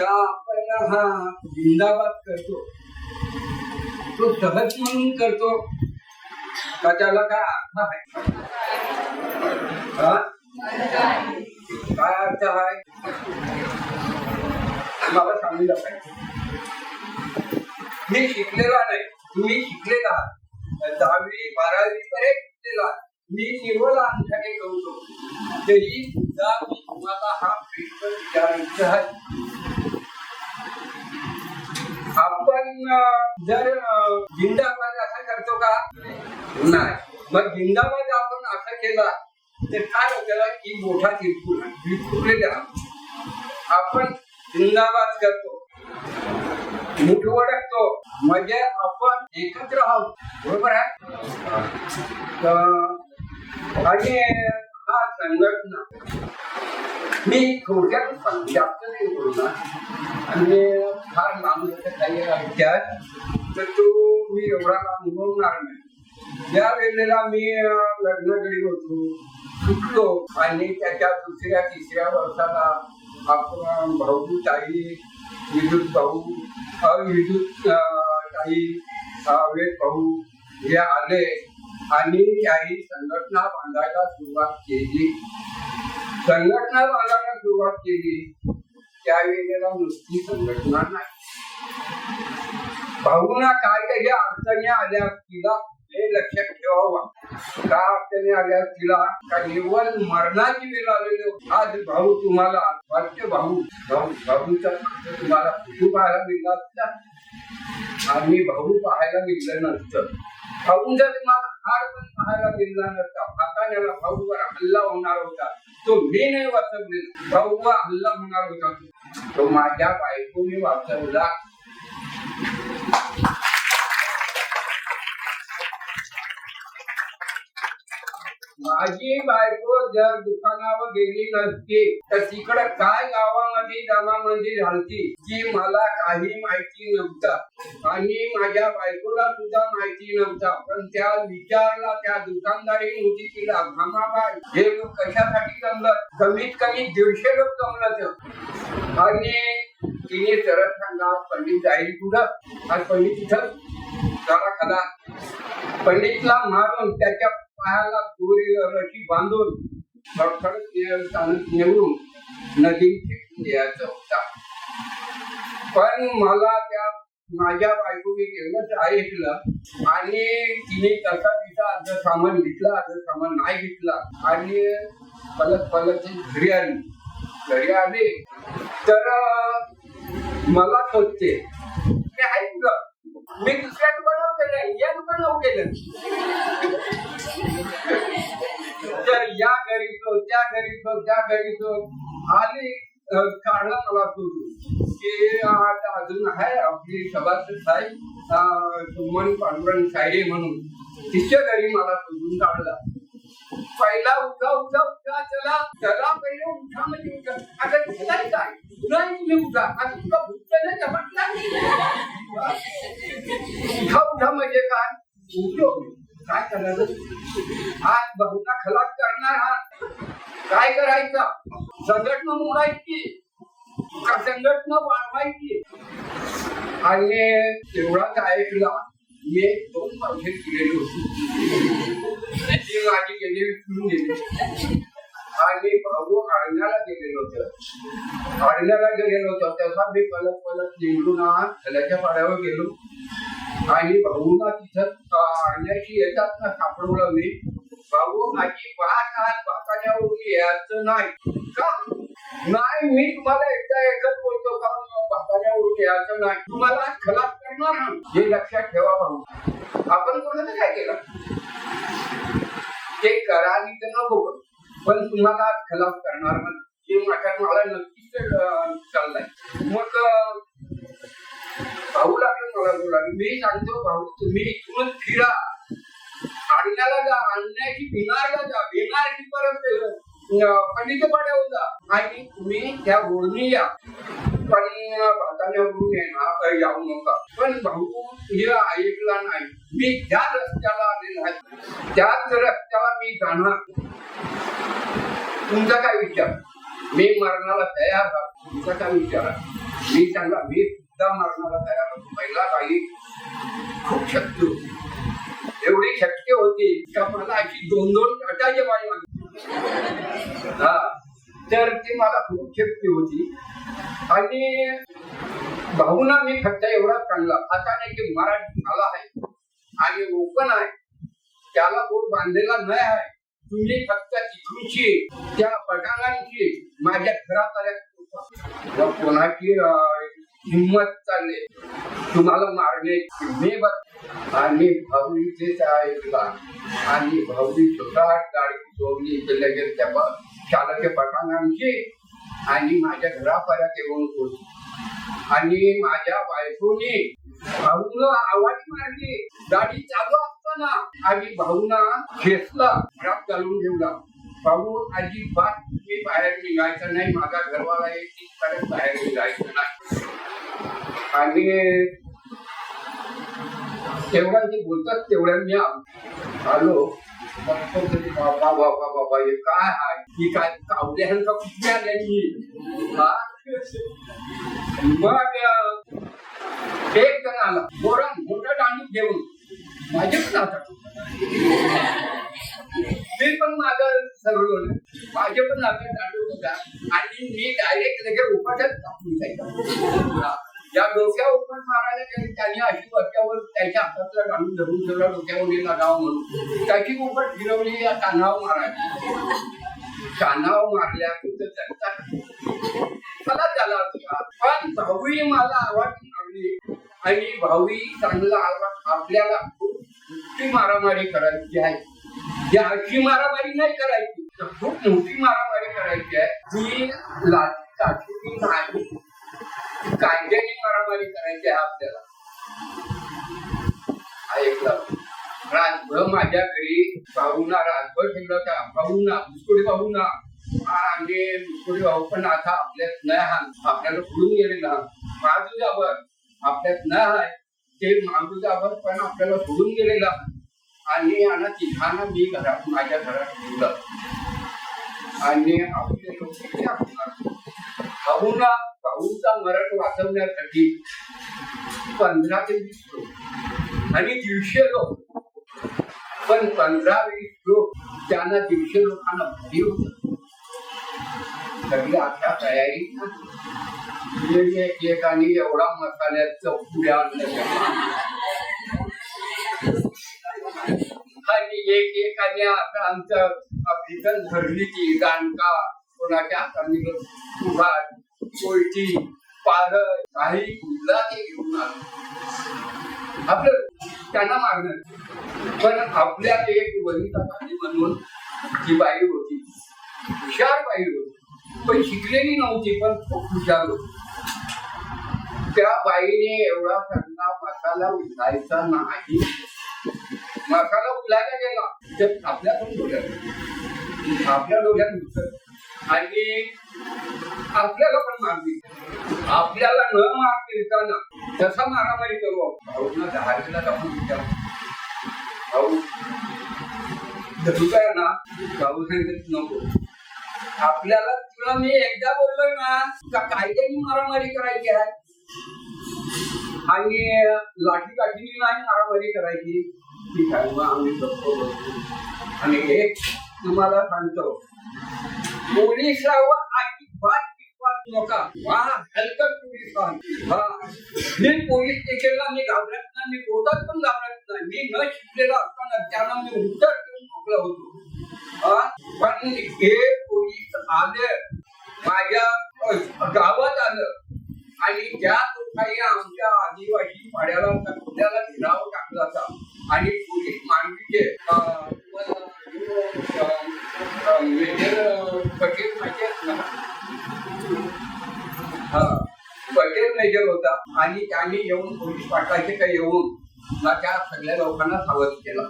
का आपण हा जिंदाबाद करतो. तो सहज म्हणून करतो. का त्याला काय अर्थ आहे? काय अर्थ आहे? मला सांगितलं पाहिजे. मी शिकलेला नाही. तुम्ही शिकलेला आहात. दहावी बारावी पर्यंत शिकलेला आहात. मी निवड अंगठाने करतो तरी सुद्धा मी तुम्हाला हा प्रश्न विचारायचा आहे जर अं, जिंदाबाद असा करतो का? नाही. मग जिंदाबाद आपण असं केला तर काय होतं की मोठा तिरपूर विखुरलेला आपण जिंदाबाद करतो. मुठ वडकतो म्हणजे आपण एकत्र आहोत. बरोबर आहे? आणि हा संघटना. मी थोडक्यात जास्त नाही बोलणार. आणि फार लांब जसं काही त्यात तर तो मी एवढा अनुभवणार नाही. ज्या वेळेला मी लग्न लग्नाकडे होतो शिकलो आणि त्याच्या दुसऱ्या तिसऱ्या वर्षाला आपण भाऊ ताई विद्युत भाऊ अविद्युत ताई सावळे भाऊ हे आले आणि काही संघटना बांधायला सुरुवात केली. संघटना बांधायला सुरुवात केली. त्यावेळेला नुसती संघटना नाही. भाऊना काय काही अडचणी आल्या तिला हे लक्षात ठेवावा. का अडचणी आल्या तिला? का निव्वळ मरणाची वेळ आलेली आज भाऊ तुम्हाला वाटते भाऊ भाऊ भाऊचा फक्त तुम्हाला फोटो पाहायला मिळला असता. आणि भाऊ पाहायला मिळलं नसतं. भाऊंचा तुम्हाला हार पण पाहायला मिळला नसता. हाताने भाऊवर हल्ला होणार होता. तो मी नाही वाचवलेला प्रभू हल्ला होणार होता. तो माझ्या बायकोने वाचवला. माझी बायको जर दुकानावर गेली नसती तर तिकडं काय गावामध्ये जमामध्ये झालती की मला काही माहिती नव्हतं. आणि माझ्या बायकोला सुद्धा माहिती नव्हता. पण त्या विचारला त्या दुकानदारी होती तिला. भामाबाई हे लोक कशासाठी जमलं? कमीत कमी दीडशे लोक जमलं आणि तिने सरळ सांगा पंडित जाईल कुठं? आज पंडित तिथं जरा पंडितला मारून त्याच्या पायाला दोरी रशी बांधून खडखडत चालत नेऊन नदीत द्यायचा होता. पण मला त्या माझ्या बायकोने तेवढंच ऐकलं आणि तिने तसा तिचा अर्ध सामान घेतला अर्ध सामान नाही घेतला आणि पलत पलत घरी आली. घरी आले. तर मला शोधते. मी ऐकलं. मी दुसऱ्या दुकानावर गेलं या दुकानावर गेलं. तर या घरी तो त्या घरी तो त्या घरी तो आली अं, काढला मला शोधून की अजून आहे आपली सभासद साई सुमन पांडुरंग सायरे म्हणून. तिच्या घरी मला शोधून काढला. पहिला उठा उठा उठा चला. चला पहिले उठा म्हणजे उठा. आता झालाय काय? नाही तुम्ही म्हणजे उठा. आता तुला भूतला झपटला उठा उठा म्हणजे काय? उठलो. काय करायचं आज बहुता खलास करणार हा. काय करायचं? संघटना मोडायची. का संघटना वाढवायची? आणि तेवढा तेवढाच ऐकला मी एक दोन वर्ष केलेली होते. ते माझी गेले विसरून गेले. आणि भाऊ अडण्याला गेलेलो होतं. अडण्याला गेलेलो होतो. तेव्हा मी पलत पलत निवडून त्याच्या पाड्यावर गेलो. आणि भाऊला तिथं अडण्याशी येतात ना सापडवलं मी. भाऊ माझी पाच आज बाकाण्यावरून यायचं नाही. का? नाही मी तुम्हाला एकदा एकच बोलतो का? बाकाण्यावरून यायचं नाही. तुम्हाला खलास हे लक्षात ठेवा भाऊ. आपण कोणाचं काय केलं? ते करा आणि ते नको पण तुम्हाला खलास करणार म्हण हे माझ्या मला नक्कीच चाललंय. मग भाऊ लागले मला बोला मी सांगतो भाऊ तुम्ही इथूनच फिरा. आणण्याला जा आणण्याची भिनारला जा. भिनारची परत पंडितपाड्यावर होता आणि तुम्ही त्या ओढणी या. आणि पण भाताण्यावरून येणार जाऊ नका. पण भाऊ हे ऐकला नाही. मी ज्या रस्त्याला आलेला आहे त्याच रस्त्याला मी जाणार. तुमचा काय विचार? मी मरणाला तयार आहे तुमचा काय विचार? मी त्यांना मी सुद्धा मरणाला तयार होतो. पहिला काही खूप शक्ती होती. एवढी शक्ती होती का? मला अशी दोन दोन अटाचे पाहिजे हा तर ती मला खूप खेपती होती. आणि भाऊना मी फक्त एवढाच चांगला. आता नाही की मराठी झाला आहे. आणि ओपन आहे त्याला कोण बांधलेला नाही आहे. तुम्ही फक्त इथूनची त्या पटांगांची माझ्या घरात आल्या कोणाची हिंमत चालले. तुम्हाला मारणे मी बघ आणि भाऊचे ऐकला आणि भाऊची स्वतः गाडी सोडली लगेच त्या ब- चालक पटांगांची आणि माझ्या घरापर्यंत येऊन होती. आणि माझ्या बायकोने भाऊला आवाज मारली गाडी चालू असताना. आणि भाऊना खेचला घरात घालून ठेवला भाऊ अजिबात मी बाहेर निघायचं नाही माझा घरवाला एक तिथपर्यंत बाहेर निघायचं नाही. आणि तेवढ्या ते बोलतात तेवढ्या मी आलो. बाबा बाबा बाबा हे काय आहे ही काय कावड्यांचा कुठे आल्या हा मग एक जण आला मोरा मोठा दांडू घेऊन माझे पण हातात मी पण माझं सरळ माझे पण हातात दांडू होता आणि मी डायरेक्ट लगेच उपाट्यात टाकून जायचा या डोक्यावर उपट मारायला गेले त्यांनी अशी वरच्यावर त्याच्या हातातला दांडू धरून ठेवला डोक्यावर लगाव म्हणून. त्याची उपट फिरवली या कानावर मारायला. कानावर मारल्या तर त्यांचा मला त्याला पण भाऊही मला आवाज मारली. आणि भाऊही चांगला आवाज आपल्याला मोठी मारामारी करायची आहे. या अशी मारामारी नाही करायची तर खूप मोठी मारामारी करायची आहे. ती लाठी काठी नाही कायद्याने मारामारी करायची आहे आपल्याला. ऐकलं रातभर माझ्या घरी भाऊना राजभर ठेवलं का भाऊना मुस्कुडी भाऊना आणि मुस्कुडी भाऊ पण आता आपल्यात न हा आपल्याला सोडून गेलेला माधुजावर आपल्यात न आहे ते माधुजावर पण आपल्याला सोडून गेलेला आणि आणि तिघांना मी घरात माझ्या घरात ठेवलं. आणि आपले लोक किती असणार? भाऊना भाऊचा मरण वाचवण्यासाठी पंधरा ते वीस लोक आणि दीडशे लोक. पण पंधरा वीस लोक त्यांना दीडशे लोकांना भरी होत. सगळी अशा तयारी म्हणजे एकाने एवढा मसाल्याचं पुड्या आणलं आणि एक एकाने आता आमचं अभिजन धरली ती गाणका कोणाच्या हाताने उभा कोयटी पारळ काही कुठला ते घेऊन आलो. आपलं त्यांना मारणार पण आपल्या एक वनिता पाणी म्हणून ती बाई होती. हुशार बाई होती. पण शिकलेली नव्हती पण खूप हुशार होती. त्या बाईने एवढा चांगला मसाला उचलायचा नाही. मसाला उचलायला गेला. तर आपल्या पण डोक्यात आपल्या डोक्यात घुसत आणि आपल्याला पण मारतील आपल्याला न मारतील त्यांना तसा मारामारी करू आपण. भाऊंना दहावीला जाऊन विचार. भाऊ धरू काय ना भाऊ सांगत नको. आपल्याला तुला मी एकदा बोललोय ना का कायद्याने मारामारी करायची आहे? आणि लाठी काठीने नाही मारामारी करायची. ठीक आहे मग आम्ही बघतो आणि एक तुम्हाला सांगतो. पोलीस राहा नका वा हलकट पोलीस हा. मी पोलीस स्टेशनला मी घाबरत नाही मी बोलत पण घाबरत नाही. मी न शिकलेला असताना त्यांना मी उत्तर देऊन मोकला होतो. पण हे पोलीस आले. माझ्या गावात आलं. आणि त्या लोकांनी आमच्या आदिवासी पाड्याला आपल्याला घिराव टाकला होता. आणि पोलीस मानवीचे अ, तुम्हाला, अ, अ, मेजर पटेल माहिती आहेत ना हा. पटेल मेजर होता. आणि त्यांनी येऊन पोलीस पाटलाचे काही येऊन त्या सगळ्या लोकांना सावध केला.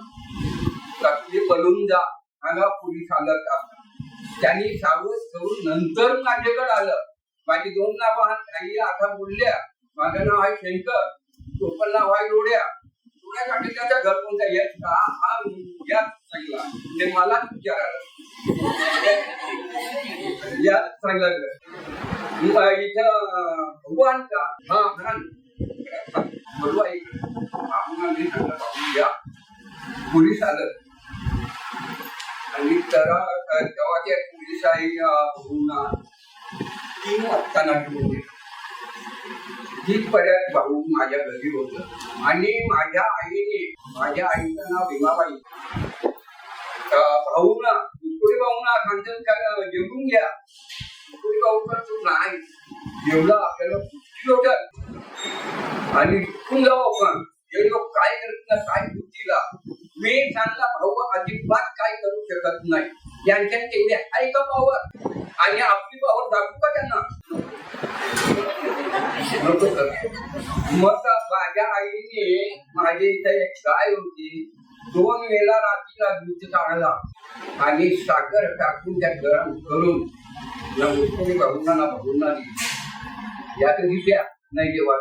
का तुम्ही जा मला पोलीस आलं का? त्यांनी सावध करून नंतर माझ्याकडे आलं. माझी दोन नावं हा- काही आता बोलल्या. माझं नाव आहे शंकर टोपल नाव आहे लोड्या पुण्यासाठी त्याच्या घर कोणता येत का? हा या चांगला. म्हणजे मला विचारायला. या चांगला घर. इथं भगवान का? हा धन बोलवा आपण आम्ही पोलीस आलं. आणि तर तेव्हा त्या पोलीस आई तीन वाजता नाटक होते. तिथपर्यंत भाऊ माझ्या घरी होत. आणि माझ्या आईने माझ्या आईचं नाव भीमाबाई. भाऊ ना भाऊ ना सांगतात का जेवून घ्या नाही. जेवला आपल्याला कुठली होत आणि इथून जाऊ आपण. हे लोक काय करत नाही काय बुद्धीला. मी चांगला भाऊ अजिबात काय करू शकत नाही. यांच्यात तेवढे आहे का पावर आणि आपली पावर दाखवू का त्यांना? मग माझ्या आईने माझ्या इथे एक गाय होती. दोन वेळा रात्रीला दूध काढला आणि साखर टाकून त्या गरम करून ना उत्तमी बघून ना भाऊंना दिली. या कधी द्या नाही जेव्हा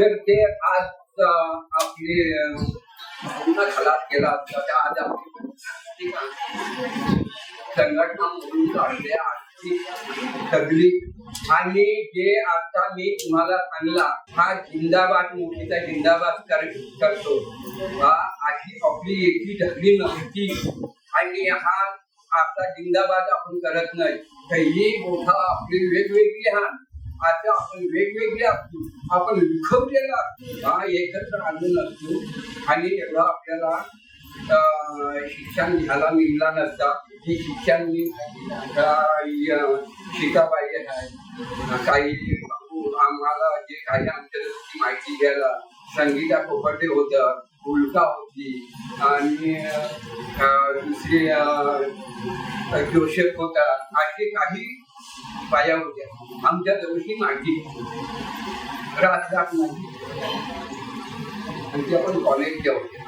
जर ते आज आपले अं, खलास केला असता त्या आज आपली संघटना म्हणून काढले आर्थिक सगळी आणि जे आता मी तुम्हाला सांगला हा जिंदाबाद मोठीचा जिंदाबाद करतो. हा अशी आपली एकी ढकली नव्हती. आणि हा आता जिंदाबाद आपण करत नाही. तर ही मोठा आपली वेगवेगळी हा आता आपण वेगवेगळे असतो. आपण विखवलेला असतो. हा एकत्र आणून असतो. आणि एवढा आपल्याला अं, शिक्षण घ्यायला मिळला नसता. हे शिक्षण मी शिका पाहिजे आहे. काही आम्हाला जे काही आमच्या माहिती घ्यायला संगीता पोपटे होत उलका होती आणि दुसरी अं, होता असे काही बाया होत्या आमच्या जवळची माहिती रात रात नाही आणि त्या पण कॉलेजच्या होत्या.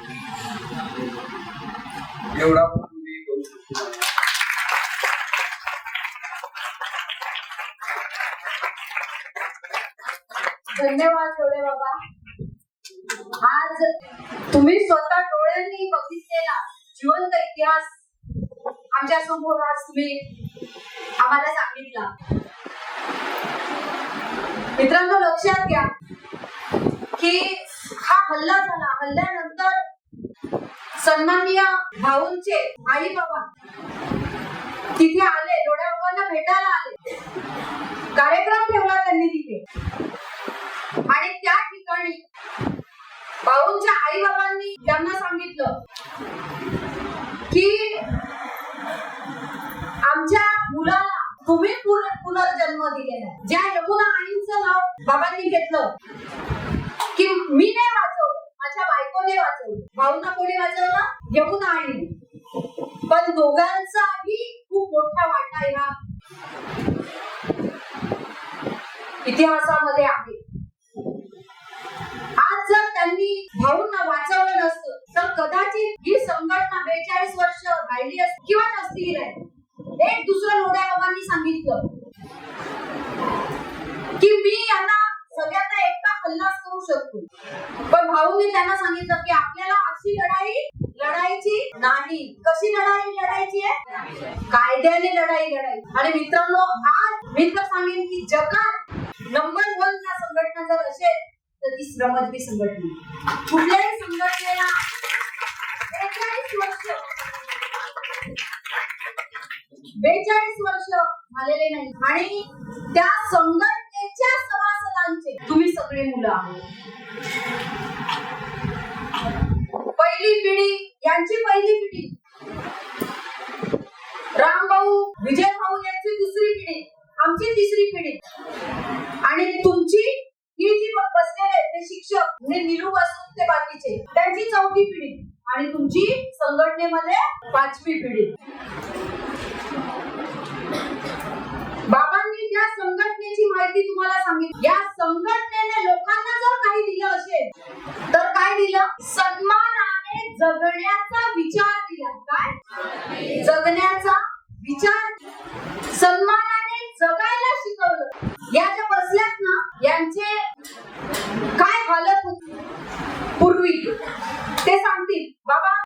एवढा पण मी करू शकतो धन्यवाद डोळे बाबा. आज तुम्ही स्वतः डोळ्यांनी बघितलेला जिवंत इतिहास आमच्यासमोर आज तुम्ही आम्हाला सांगितला. मित्रांनो लक्षात घ्या की हा हल्ला झाला. हल्ल्यानंतर सन्माननीय भाऊंचे आई बाबा तिथे आले. डोळ्या बाबांना भेटायला आले. कार्यक्रम ठेवला त्यांनी तिथे. आणि त्या ठिकाणी भाऊंच्या आई बाबांनी त्यांना सांगितलं की आमच्या मुलाला तुम्ही पुनर्जन्म दिलेला आहे. ज्या यमुना आईंचं नाव बाबांनी घेतलं की मी नाही वाचवलं माझ्या बायकोने वाचवलं. भाऊना कोणी वाचवलं यमुना आई पण दोघांचाही खूप मोठा वाटा या इतिहासामध्ये आहे. आज जर त्यांनी भाऊंना वाचवलं नसतं तर कदाचित ही संघटना बेचाळीस वर्ष राहिली असती किंवा नसती राहिली. एक दुसरं लोड्या बाबांनी सांगितलं. की मी यांना सगळ्यांना एकटा खल्लास करू शकतो. पण भाऊंनी त्यांना सांगितलं की आपल्याला अशी लढाई लढायची नाही. कशी लढाई लढायची आहे? कायद्याने लढाई लढाई आणि मित्रांनो आज मी तर सांगेन की जगात नंबर वन या संघटना जर असेल तर ती श्रमजीवी संघटना. कुठल्याही संघटनेला बेचाळीस वर्ष बेचाळीस वर्ष झालेले नाही. आणि त्या संघटनेच्या सभासदांचे तुम्ही सगळे मुलं आहात. पहिली पिढी यांची पहिली पिढी. राम भाऊ विजय भाऊ यांची दुसरी पिढी आमची तिसरी पिढी. आणि तुमची ही जी बसलेले ते शिक्षक म्हणजे निलू पासून ते बाकीचे त्यांची चौथी पिढी. आणि तुमची संघटनेमध्ये पाचवी पिढी. बाबांनी त्या संघटनेची माहिती तुम्हाला सांगितली. या संघटनेने लोकांना जर काही दिलं असेल तर काय दिलं? सन्मानाने जगण्याचा विचार दिला. काय? जगण्याचा विचार सन्मानाने जगायला शिकवलं. या ज्या बसल्यात ना यांचे काय हालत होती? पूर्वी. ते सांगतील बाबा